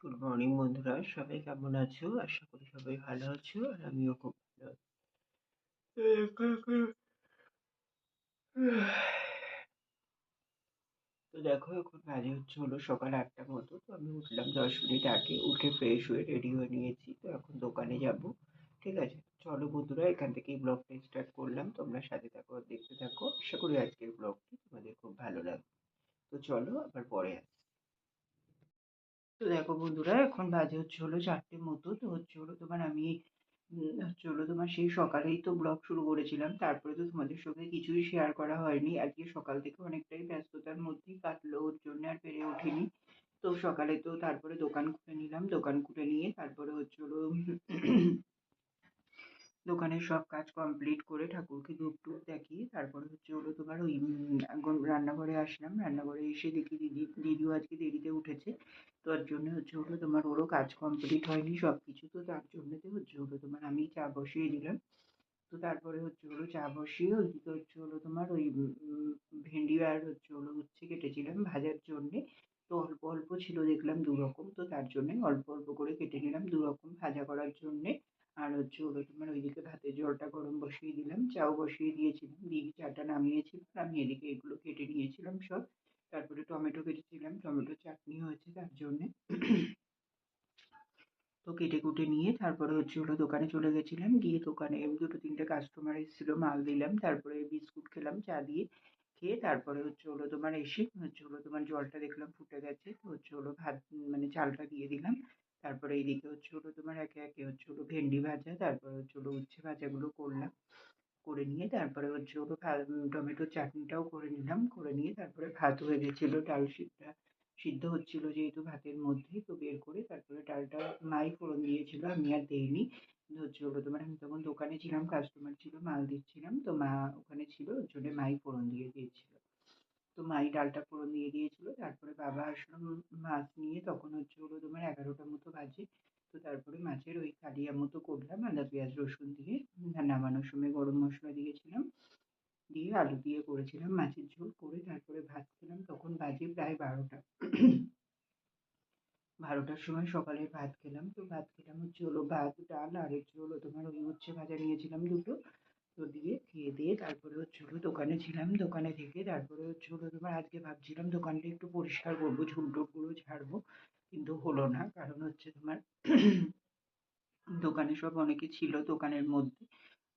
Good morning বন্ধুরা। সবাই কেমন আছো? আশা করি সবাই ভালো আছো, আর আমিও খুব ভালো তো দেখো, এখন বাজে হচ্ছে হলো সকাল আটটার মতো। তো আমি উঠলাম দশ মিনিট আগে। উঠে ফ্রেশ হয়ে রেডি হয়ে নিয়েছি। তো এখন দোকানে যাব, ঠিক আছে? চলো বন্ধুরা, এখান থেকেই ব্লগটা স্টার্ট করলাম। তোমরা সাথে থাকো দেখতে থাকো। আশা করি আজকের ব্লগটি তোমাদের খুব ভালো লাগবে। তো চলো, আবার পরে আসি। তো দেখো বন্ধুরা, এখন বাজে হচ্ছে হলো চারটের মতো, তো হচ্ছে হলো তোমার আমি হচ্ছে হলো তোমার সেই সকালেই তো ব্লগ শুরু করেছিলাম, তারপরে তো তোমাদের সঙ্গে কিছুই শেয়ার করা হয়নি। আজকে সকাল থেকে অনেকটাই ব্যস্ততার মধ্যেই কাটলো, ওর জন্য আর পেরে ওঠেনি। তো সকালে তো তারপরে দোকান খুলে নিলাম, দোকান খুলে নিয়ে তারপরে হচ্ছে হলো দোকানের সব কাজ কমপ্লিট করে ঠাকুরকে ধূপ টুপ দেখিয়ে তারপরে হচ্ছে হলো তোমার ওই রান্নাঘরে আসলাম। রান্নাঘরে এসে দেখি দিদি, দিদিও আজকে দেরিতে উঠেছে। তার জন্য হচ্ছে হলো তোমার ওরও কাজ কমপ্লিট হয়নি সব কিছু তো তার জন্যতে হচ্ছে হলো তোমার আমি চা বসিয়ে দিলাম। তো তারপরে হচ্ছে হলো চা বসিয়ে ওইদিকে হচ্ছে হলো তোমার ওই ভেন্ডি আর হচ্ছে হলো উচ্ছে কেটেছিলাম ভাজার জন্যে। তো অল্প অল্প ছিল দেখলাম দু রকম তো তার জন্যে অল্প অল্প করে কেটে নিলাম দু রকম ভাজা করার জন্যে। আর হচ্ছে হলো তোমার ওইদিকে ভাতের জলটা গরম বসিয়ে দিলাম, চাও বসিয়ে দিয়েছিলাম, দিয়ে চাটা নামিয়েছিলাম, আমি এদিকে এগুলো কেটে নিয়েছিলাম সব, তারপরে টমেটো কেটেছিলাম, টমেটো চাটনি হয়েছে তার জন্যে। তো কেটে কুটে নিয়ে তারপরে হচ্ছে হলো দোকানে চলে গেছিলাম, গিয়ে দোকানে দুটো তিনটে কাস্টমার এসেছিল, মাল দিলাম, তারপরে বিস্কুট খেলাম, চা দিয়ে খেয়ে তারপরে হচ্ছে হলো তোমার এসে হচ্ছে হলো তোমার জলটা দেখলাম ফুটে গেছে, তো হচ্ছে হলো ভাত মানে চালটা দিয়ে দিলাম। তারপরে এইদিকে হচ্ছে হলো তোমার একে একে হচ্ছে হলো ভেন্ডি ভাজা, তারপরে হচ্ছে হলো উচ্ছে ভাজাগুলো করলাম। করে নিয়ে তারপরে হচ্ছে হলো টমেটো চাটনিটাও করে নিলাম, করে নিয়ে তারপরে ভাত হয়ে গেছিল, ডাল সিদ্ধ। সিদ্ধ হচ্ছিল যেহেতু ভাতের মধ্যে তো বের করে তারপরে ডালটা মাই ফোড়ন দিয়েছিল, আমি আর দেইনি। হচ্ছে হলো তোমার আমি তখন দোকানে ছিলাম কাস্টমার ছিল, মাল দিচ্ছিলাম, তো মা ওখানে ছিল, ওর জন্য মাই ফোড়ন দিয়ে দিয়েছিল। তো মাই ডালটা ফোড়ন দিয়ে দিয়েছিল। তারপরে বাবা আসলো মাছ নিয়ে। তখন হচ্ছে হলো তোমার এগারোটা মতো বাজে। তো তারপরে মাছের ওই কালিয়া মতো করলাম, আদা, পেঁয়াজ, রসুন দিয়ে। নামানোর সময় গরম মশলা দিয়েছিলাম। দিয়ে আলু দিয়ে করেছিলাম মাছের ঝোল করে তারপরে ভাত খেলাম। তখন বাজে প্রায় বারোটা। বারোটার সময় সকালে ভাত খেলাম। তো ভাত খেলাম হচ্ছে হলো ভাত, ডাল, আর হচ্ছে হলো তোমার ওই উচ্ছে ভাজা নিয়েছিলাম দুটো। তো দিয়ে খেয়ে দিয়ে তারপরে হচ্ছে হলো দোকানে ছিলাম, দোকানে থেকে তারপরে হচ্ছে হলো তোমার আজকে ভাবছিলাম দোকানটা একটু পরিষ্কার করব ঝুল টুলগুলো ঝাড়বো, কিন্তু হলো না। কারণ হচ্ছে তোমার দোকানে সব অনেকে ছিল দোকানের মধ্যে।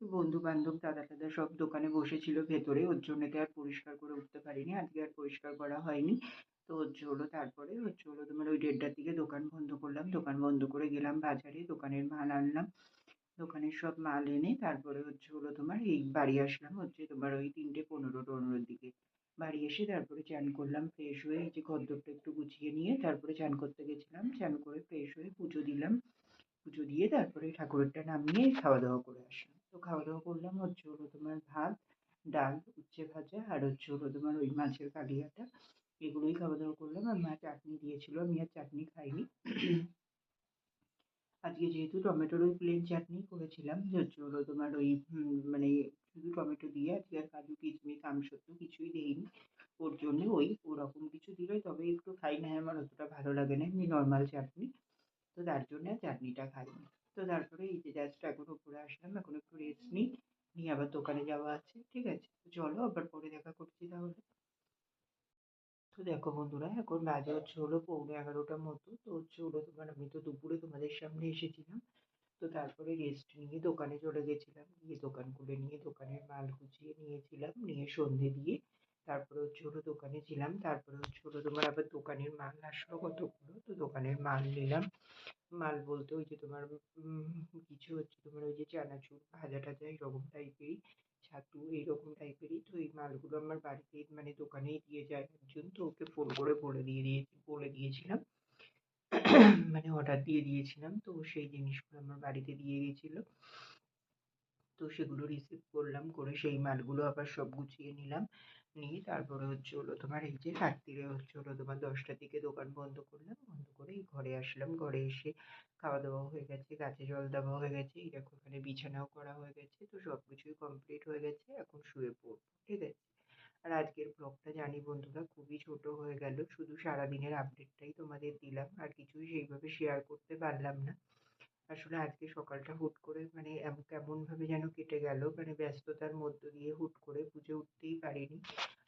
বন্ধু বান্ধব দাদা টাদা সব দোকানে বসেছিল ভেতরে, ওর জন্যতে আর পরিষ্কার করে উঠতে পারিনি, আজকে আর পরিষ্কার করা হয়নি। তো হচ্ছে হলো তারপরে হচ্ছে হলো তোমার ওই দেড়টার দিকে দোকান বন্ধ করলাম, দোকান বন্ধ করে গেলাম বাজারে, দোকানের মাল আনলাম। দোকানের সব মাল এনে তারপরে হচ্ছে হলো তোমার এই বাড়ি আসলাম, হচ্ছে তোমার ওই তিনটে পনেরো টনেরোর দিকে। বাড়ি এসে তারপরে চান করলাম ফ্রেশ হয়ে এই যে ঘরদোরটা একটু গুছিয়ে নিয়ে তারপরে চান করতে গেছিলাম, চান করে ফ্রেশ হয়ে পুজো দিলাম। পুজো দিয়ে তারপরে ঠাকুরেরটা নামিয়ে খাওয়া দাওয়া করে আসলাম। তো খাওয়া দাওয়া করলাম হচ্ছে হলো তোমার ভাত, ডাল, উচ্ছে ভাজা আর হচ্ছে হলো তোমার ওই মাছের কালিয়াটা। এগুলোই খাওয়া দাওয়া করলাম। আর মা চাটনি দিয়েছিল, আমি আর চাটনি খাইনি। আজকে যেহেতু টমেটোর ওই প্লেন চাটনি করেছিলাম, যার হলো তোমার ওই মানে শুধু টমেটো দিয়ে আজকে আর কাজু, কিশমিশ, আমসত্ব কিছুই দিইনি। ওর জন্য ওই ওরকম কিছু দিলে তবে একটু খাই না, আমার অতটা ভালো লাগে না, এমনি নর্মাল চাটনি তো তার জন্য চাটনিটা খাইনি। তো তারপরে এই যে জাস্ট এখন উপরে আসলাম, এখন একটু রেস্ট নিই। নিয়ে আবার দোকানে যাওয়া আছে, ঠিক আছে? চলো আবার পরে দেখা করছি তাহলে। তো দেখো বন্ধুরা, এখন বাজে হচ্ছে হলো পৌনে এগারোটার মতো। তো হচ্ছে হলো তোমার, আমি তো দুপুরে তোমাদের সামনে এসেছিলাম। তো তারপরে রেস্ট নিয়ে দোকানে চলে গেছিলাম। গিয়ে দোকান খুলে নিয়ে দোকানের মাল গুছিয়ে নিয়েছিলাম। নিয়ে সন্ধে দিয়ে তারপরে হচ্ছে হলো দোকানে ছিলাম। তারপরে হচ্ছে হলো তোমার আবার দোকানের মাল আসলো কতগুলো? তো দোকানের মাল নিলাম। মাল বলতে ওই যে তোমার কিছু হচ্ছে তোমার ওই যে চানাচুর ভাজা টাজা এরকম টাইপেরই ছাতু এইরকম টাইপেরই তো এই মালগুলো আমার বাড়িতে মানে দোকানেই দিয়ে যায় একজন, তো ওকে ফোন করে বলে দিয়ে দিয়ে বলে দিয়েছিলাম। মানে অর্ডার দিয়ে দিয়েছিলাম, তো সেই জিনিসগুলো আমার বাড়িতে দিয়ে গেছিল। তো সেগুলো রিসিভ করলাম, করে সেই মালগুলো আবার সব গুছিয়ে নিলাম। নিয়ে তারপরে হচ্ছে হলো তোমার এই যে রাত্রিরে হচ্ছে হলো তোমার দশটার দিকে দোকান বন্ধ করলাম, বন্ধ করে এই ঘরে আসলাম। ঘরে এসে খাওয়া দাওয়া হয়ে গেছে, গাছে জল দেওয়া হয়ে গেছে, এই দেখো এখানে বিছানাও করা হয়ে গেছে, তো সব কিছুই কমপ্লিট হয়ে গেছে, এখন শুয়ে পড়ব, ঠিক আছে? আর আজকের ব্লগটা জানি বন্ধুরা খুবই ছোট হয়ে গেল, শুধু সারাদিনের আপডেটটাই তোমাদের দিলাম, আর কিছুই সেইভাবে শেয়ার করতে পারলাম না। আসলে আজকে সকালটা হুট করে মানে কেমনভাবে যেন কেটে গেল। মানে ব্যস্ততার মধ্য দিয়ে হুট করে বুঝে উঠতেই পারিনি।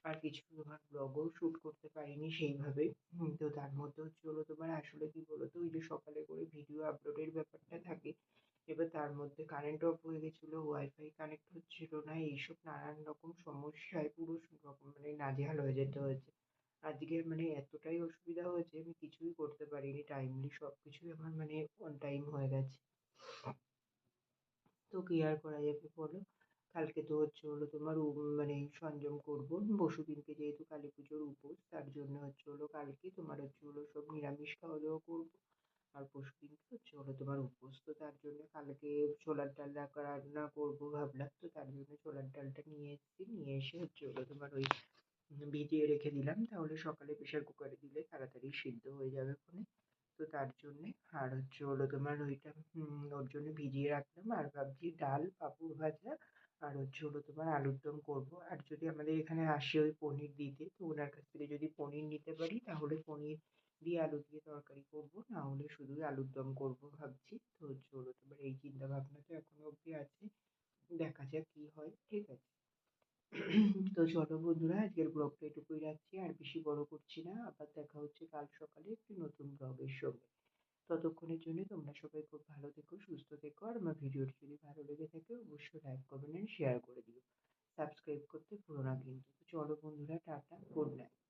আর কিছু তোমার ব্লগও শ্যুট করতে পারিনি সেইভাবে। তো তার মধ্যে হচ্ছে হলো তোমার আসলে কি বলতো, ওই যে সকালে করে ভিডিও আপলোডের ব্যাপারটা থাকে, এবার তার মধ্যে কারেন্ট অফ হয়ে গেছিল ওয়াইফাই কানেক্ট হচ্ছিল না, এইসব নানান রকম সমস্যায় পুরো রকম মানে নাজেহাল হয়ে যেতে হয়েছে। আজকে মানে এতটাই অসুবিধা হয়েছে, আমি কিছুই করতে পারিনি টাইমলি সব কিছুই আমার মানে অন টাইম হয়ে গেছে। তো কি আর করা যাবে বলো? কালকে তো হচ্ছে হলো তোমার মানে সংযম করব, পরশু দিনকে যেহেতু কালী পুজোর উপোস, তার জন্য হচ্ছে হলো কালকে তোমার হচ্ছে হলো সব নিরামিষ খাওয়া দাওয়া করব। আর পরশু দিনকে হচ্ছে হলো তোমার উপোস, তো তার জন্য কালকে ছোলার ডাল রান্না করব ভাবলাম, তো তার জন্য ছোলার ডালটা নিয়ে এসেছি, নিয়ে এসে হচ্ছে হলো তোমার ওই ভিজিয়ে রেখে দিলাম, তাহলে সকালে প্রেশার কুকারে দিলে তাড়াতাড়ি সিদ্ধ হয়ে যাবে ফোনে তো তার জন্যে আর হচ্ছে হলো তোমার ওইটা ওর জন্য ভিজিয়ে রাখলাম। আর ভাবছি ডাল, পাঁপড় ভাজা আর হচ্ছে হলো তোমার আলুর দম করব। আর যদি আমাদের এখানে আসে ওই পনির দিতে, তো ওনার কাছ থেকে যদি পনির নিতে পারি, তাহলে পনির দিয়ে আলু দিয়ে তরকারি করব। না হলে শুধুই আলুর দম করব ভাবছি। তো হচ্ছে হলো তোমার এই চিন্তা ভাবনা তো এখনও অবধি আছে দেখা যাক কী হয় ঠিক আছে তো চলো বন্ধুরা, আজকের ব্লগটা এটুকুই রাখছি। আর বেশি বড় করছি না। আবার দেখা হচ্ছে কাল সকালে একটি নতুন ব্লগের সঙ্গে। ততক্ষণের জন্য তোমরা সবাই খুব ভালো থেকো, সুস্থ থেকো। আর আমার ভিডিওটি যদি ভালো লেগে থাকে, অবশ্যই লাইক কমেন্ট শেয়ার করে দিও। সাবস্ক্রাইব করতে ভুলো না কিন্তু। চলো বন্ধুরা, টাটা গুড নাইট